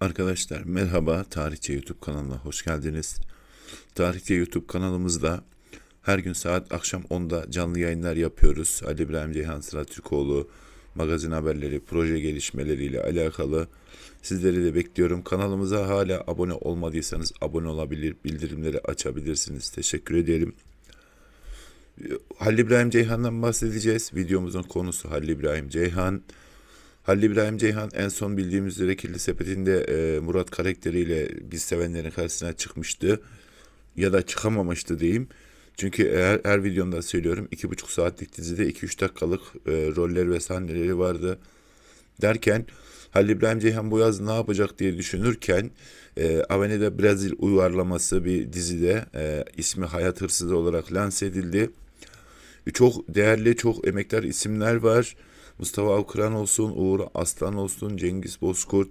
Arkadaşlar merhaba Tarihçe YouTube kanalına hoş geldiniz. Tarihçe YouTube kanalımızda her gün saat akşam 10'da canlı yayınlar yapıyoruz. Ali İbrahim Ceyhan Sıra Türkoğlu magazin haberleri, proje gelişmeleriyle alakalı sizleri de bekliyorum. Kanalımıza hala abone olmadıysanız abone olabilir, bildirimleri açabilirsiniz. Teşekkür ederim. Halil İbrahim Ceyhan'dan bahsedeceğiz. Videomuzun konusu Halil İbrahim Ceyhan. Halil İbrahim Ceyhan en son bildiğimiz üzere Kirli Sepeti'nde e, Murat karakteriyle biz sevenlerin karşısına çıkmıştı. Ya da çıkamamıştı diyeyim. Çünkü her, her videomda söylüyorum iki buçuk saatlik dizide 2-3 dakikalık e, roller ve sahneleri vardı. Derken Halil İbrahim Ceyhan bu yaz ne yapacak diye düşünürken e, Avenida Brazil uyarlaması bir dizide e, ismi Hayat Hırsızı olarak lanse edildi. Çok değerli, çok emektar isimler var. Mustafa Avkıran olsun, Uğur Aslan olsun, Cengiz Bozkurt,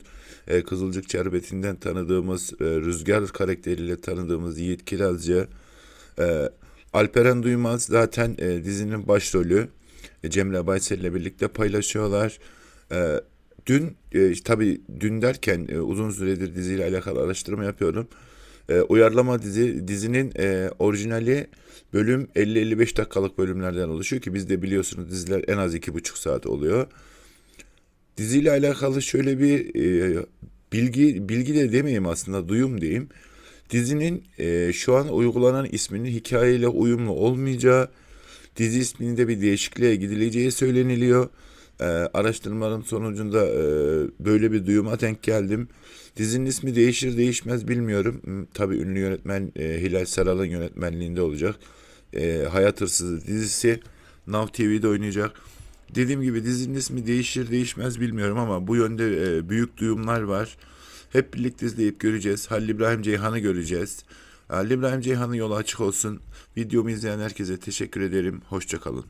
e, Kızılcık Şerbeti'nden tanıdığımız, e, Rüzgar karakteriyle tanıdığımız Yiğit Kirazcı, e, Alperen Duymaz zaten e, dizinin başrolü. E, Cemre Baysel ile birlikte paylaşıyorlar. E, dün, e, tabii dün derken e, uzun süredir diziyle alakalı araştırma yapıyorum. E, uyarlama dizi dizinin e, orijinali bölüm 50-55 dakikalık bölümlerden oluşuyor ki bizde biliyorsunuz diziler en az 2,5 saat oluyor. Diziyle alakalı şöyle bir e, bilgi bilgi de demeyeyim aslında duyum diyeyim. Dizinin e, şu an uygulanan isminin hikayeyle uyumlu olmayacağı, dizi isminde bir değişikliğe gidileceği söyleniliyor. E, araştırmalarım sonucunda e, böyle bir duyuma denk geldim. Dizinin ismi değişir değişmez bilmiyorum. Hmm, Tabii ünlü yönetmen e, Hilal Saral'ın yönetmenliğinde olacak. E, Hayat Hırsızı dizisi Now TV'de oynayacak. Dediğim gibi dizinin ismi değişir değişmez bilmiyorum ama bu yönde e, büyük duyumlar var. Hep birlikte izleyip göreceğiz. Halil İbrahim Ceyhan'ı göreceğiz. Halil İbrahim Ceyhan'ın yolu açık olsun. Videomu izleyen herkese teşekkür ederim. Hoşçakalın.